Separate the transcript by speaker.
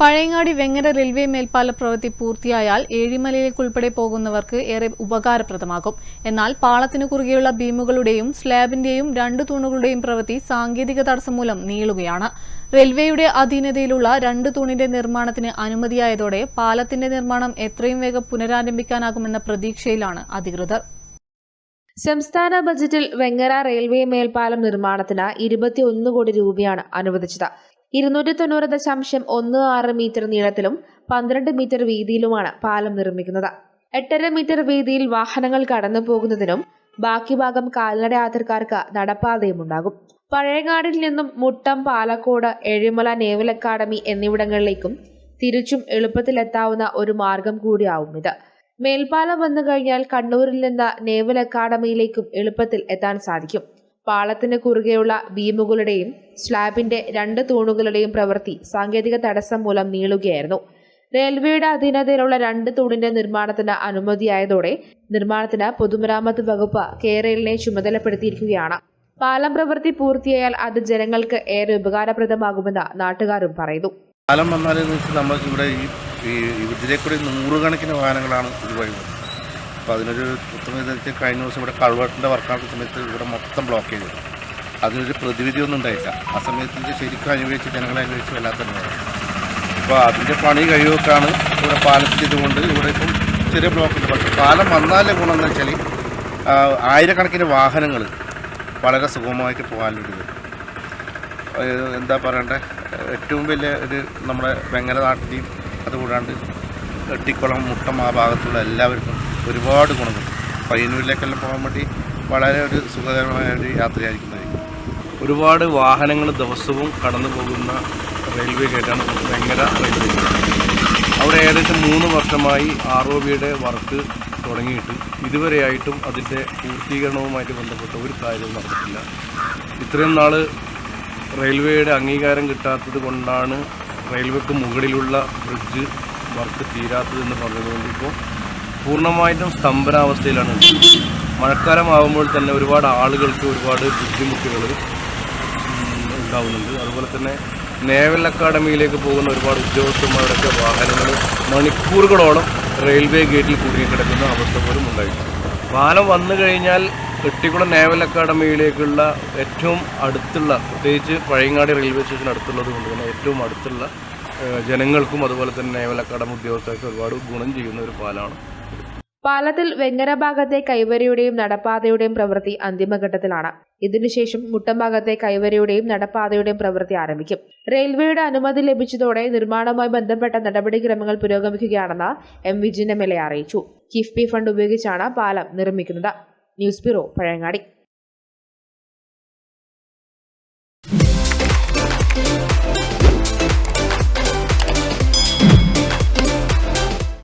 Speaker 1: Pazhayangadi Vengara railway മേൽപ്പാല പ്രവൃത്തി പൂർത്തിയായാൽ ഏഴിമലയിലേക്കുൾപ്പെടെ പോകുന്നവർക്ക് ഏറെ ഉപകാരപ്രദമാകും. എന്നാൽ പാളത്തിനു കുറുകെയുള്ള ബീമുകളുടെയും സ്ലാബിന്റെയും രണ്ട് തൂണുകളുടെയും പ്രവൃത്തി സാങ്കേതിക തടസ്സം മൂലം നീളുകയാണ്. റെയിൽവേയുടെ അധീനതയിലുള്ള രണ്ട് തൂണിന്റെ നിർമ്മാണത്തിന് അനുമതിയായതോടെ പാലത്തിന്റെ നിർമ്മാണം എത്രയും വേഗം പുനരാരംഭിക്കാനാകുമെന്ന പ്രതീക്ഷയിലാണ് അധികൃതർ.
Speaker 2: സംസ്ഥാന ബജറ്റിൽ വെങ്ങര റെയിൽവേ മേൽപ്പാലം നിർമ്മാണത്തിന് ഇരുപത്തിയൊന്ന് കോടി രൂപയാണ് അനുവദിച്ചത്. ഇരുന്നൂറ്റി തൊണ്ണൂറ് ദശാംശം ഒന്ന് ആറ് മീറ്റർ നീളത്തിലും പന്ത്രണ്ട് മീറ്റർ വീതിയിലുമാണ് പാലം നിർമ്മിക്കുന്നത്. എട്ടര മീറ്റർ വീതിയിൽ വാഹനങ്ങൾ കടന്നു പോകുന്നതിനും ബാക്കി ഭാഗം കാൽനട യാത്രക്കാർക്ക് നടപ്പാതയും ഉണ്ടാകും പഴയങ്ങാടിൽ നിന്നും മുട്ടം പാലക്കോട് ഏഴിമല നേവൽ അക്കാദമി എന്നിവിടങ്ങളിലേക്കും തിരിച്ചും എളുപ്പത്തിലെത്താവുന്ന ഒരു മാർഗം കൂടിയാവും ഇത്. മേൽപ്പാലം വന്നു കഴിഞ്ഞാൽ കണ്ണൂരിൽ നിന്ന് നേവൽ അക്കാദമിയിലേക്കും എളുപ്പത്തിൽ എത്താൻ സാധിക്കും. പാളത്തിന് കുറുകെയുള്ള ബീമുകളുടെയും സ്ലാബിന്റെ രണ്ട് തൂണുകളുടെയും പ്രവൃത്തി സാങ്കേതിക തടസ്സം മൂലം നീളുകയായിരുന്നു. റെയിൽവേയുടെ അധീനതയിലുള്ള രണ്ട് തൂണിന്റെ നിർമ്മാണത്തിന് അനുമതിയായതോടെ നിർമ്മാണത്തിന് പൊതുമരാമത്ത് വകുപ്പ് കേരളിനെ ചുമതലപ്പെടുത്തിയിരിക്കുകയാണ്. പാലം പ്രവൃത്തി പൂർത്തിയായാൽ അത് ജനങ്ങൾക്ക് ഏറെ ഉപകാരപ്രദമാകുമെന്ന് നാട്ടുകാരും പറയുന്നു.
Speaker 3: പാലം വന്നാലെന്ന് നമ്മൾ ഇവിടെ ഈ ഇതിലെ നൂറുകണക്കിന് വാഹനങ്ങളാണ് വരുന്നത് അപ്പോൾ അതിനൊരു ഉത്തമം എന്ന് വെച്ചാൽ കഴിഞ്ഞ ദിവസം ഇവിടെ കൾവർട്ടിന്റെ വർക്കാക്കുന്ന സമയത്ത് ഇവിടെ മൊത്തം ബ്ലോക്ക് ചെയ്തു അതിനൊരു പ്രതിവിധി ഒന്നും ഉണ്ടായില്ല. ആ സമയത്ത് ശരിക്കും അനുഭവിച്ച് ജനങ്ങളെ അനുഭവിച്ച് വല്ലാത്ത അപ്പോൾ അതിന്റെ പണി കഴിവൊക്കെയാണ് ഇവിടെ പാലം ചെയ്തുകൊണ്ട് ഇവിടെ ഇപ്പം ചെറിയ ബ്ലോക്ക് ഉണ്ട്. പക്ഷേ പാലം വന്നാലേ ഗുണമെന്ന് വെച്ചാൽ ആ, ആയിരക്കണക്കിന് വാഹനങ്ങൾ വളരെ സുഗമമായിട്ട് ഏഹ് എന്താ പറയണ്ടേ? ഏറ്റവും വലിയ ഒരു നമ്മുടെ വെങ്ങര നാട്ടിലെയും അതുകൂടാണ്ട് എട്ടിക്കുളം മുട്ടം ആ ഭാഗത്തുള്ള എല്ലാവർക്കും ഒരുപാട് ഗുണങ്ങൾ. പയ്യന്നൂരിലേക്കെല്ലാം പോകാൻ വേണ്ടി വളരെ ഒരു സുഖകരമായ ഒരു യാത്രയായിരിക്കുന്നതായിരിക്കും.
Speaker 4: ഒരുപാട് വാഹനങ്ങൾ ദിവസവും കടന്നു പോകുന്ന റെയിൽവേ ഗേറ്റാണ് വെങ്ങര റെയിൽവേ അവിടെ ഏകദേശം മൂന്ന് വർഷമായി ആർ ഒ ബിയുടെ വർക്ക് തുടങ്ങിയിട്ട് ഇതുവരെയായിട്ടും അതിന്റെ പൂർത്തീകരണവുമായിട്ട് ബന്ധപ്പെട്ട ഒരു കാര്യവും നടന്നിട്ടില്ല. ഇത്രയും നാൾ റെയിൽവേയുടെ അംഗീകാരം കിട്ടാത്തത് കൊണ്ടാണ് റെയിൽവേക്ക് മുകളിലുള്ള ബ്രിഡ്ജ് വർക്ക് തീരാത്തതെന്ന് പറഞ്ഞതുകൊണ്ട് ഇപ്പോൾ പൂർണമായിട്ടും സ്തംഭനാവസ്ഥയിലാണ് മഴക്കാലം മഴക്കാലമാകുമ്പോൾ തന്നെ ഒരുപാട് ആളുകൾക്ക് ഒരുപാട് ബുദ്ധിമുട്ടുകൾ ഉണ്ടാവുന്നുണ്ട്. അതുപോലെ തന്നെ നേവൽ അക്കാഡമിയിലേക്ക് പോകുന്ന ഒരുപാട് ഉദ്യോഗസ്ഥന്മാരുടെയൊക്കെ വാഹനങ്ങൾ മണിക്കൂറുകളോളം റെയിൽവേ ഗേറ്റിൽ കുടുങ്ങിക്കിടക്കുന്ന അവസ്ഥ പോലും ഉണ്ടായിട്ടുണ്ട്. പാലം വന്നു കഴിഞ്ഞാൽ എട്ടിക്കുളം നേവൽ അക്കാഡമിയിലേക്കുള്ള ഏറ്റവും അടുത്തുള്ള പ്രത്യേകിച്ച് പഴയങ്ങാടി റെയിൽവേ സ്റ്റേഷൻ അടുത്തുള്ളത് കൊണ്ട് തന്നെ ഏറ്റവും അടുത്തുള്ള ജനങ്ങൾക്കും അതുപോലെ തന്നെ നേവൽ അക്കാഡമി ഉദ്യോഗസ്ഥർക്കും ഒരുപാട് ഗുണം ചെയ്യുന്ന ഒരു പാലാണ്.
Speaker 2: പാലത്തിൽ വെങ്ങര ഭാഗത്തെ കൈവരയുടെയും നടപ്പാതയുടെയും പ്രവൃത്തി അന്തിമഘട്ടത്തിലാണ്. ഇതിനുശേഷം മുട്ടംഭാഗത്തെ കൈവരിയുടെയും നടപ്പാതയുടെയും പ്രവൃത്തി ആരംഭിക്കും. റെയിൽവേയുടെ അനുമതി ലഭിച്ചതോടെ നിർമ്മാണവുമായി ബന്ധപ്പെട്ട നടപടിക്രമങ്ങൾ പുരോഗമിക്കുകയാണെന്ന് M Vijin M L A അറിയിച്ചു. കിഫ്ബി ഫണ്ട് ഉപയോഗിച്ചാണ് പാലം നിർമ്മിക്കുന്നത്. News bureau Pazhayangadi.